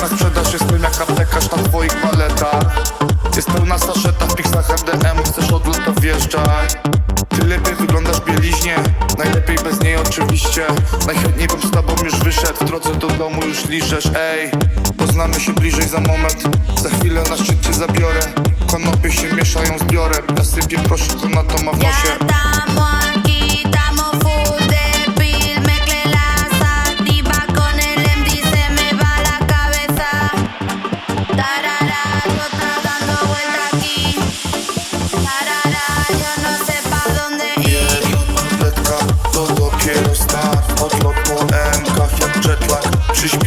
Na sprzedaż jest tym jak aptekarz na twoich paletach Jest pełna saszeta w piksach MDM Chcesz od lata wjeżdżaj. Ty lepiej wyglądasz bieliźnie Najlepiej bez niej oczywiście. Najchętniej bym liżesz, ej. Poznamy się bliżej za moment. Za chwilę na szczyt cię zabiorę. Konopie się mieszają z biorem. Ja sypię proszę, co na to ma w nosie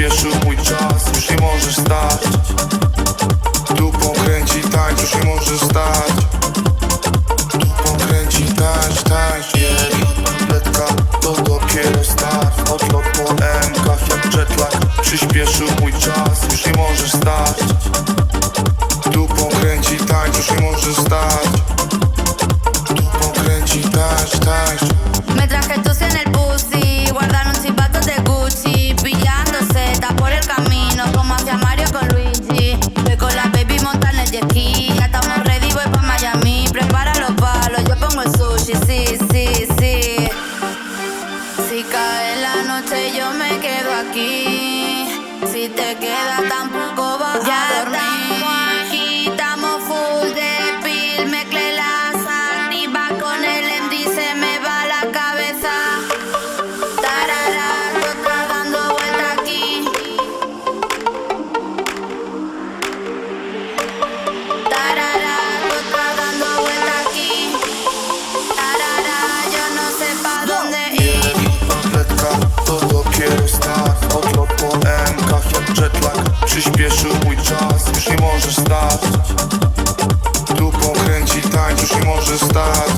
Przyspieszył mój czas, już nie możesz stać. Dupą kręci tańcz, już nie możesz stać. Dupą kręci tańcz, tańcz Jedna tabletka, to dopiero start. Odlot po MKach jak jetlag Przyspieszył mój czas, już nie możesz stać. Dupą kręci tańcz, już nie możesz stać. Dupą kręci tańcz, tańcz aquí, si te quedas tampoco vas a dormir. Przyspieszył mój czas, już nie możesz stać. Dupą kręci tańcz, już nie możesz stać.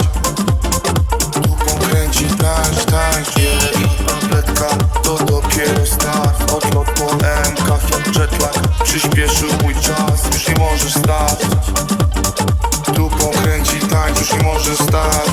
Dupą kręci tańcz, tańcz. Jedna tabletka to dopiero start. Odlot po jak jetlag Przyspieszył mój czas, już nie możesz stać. Dupą kręci tańcz, już nie możesz stać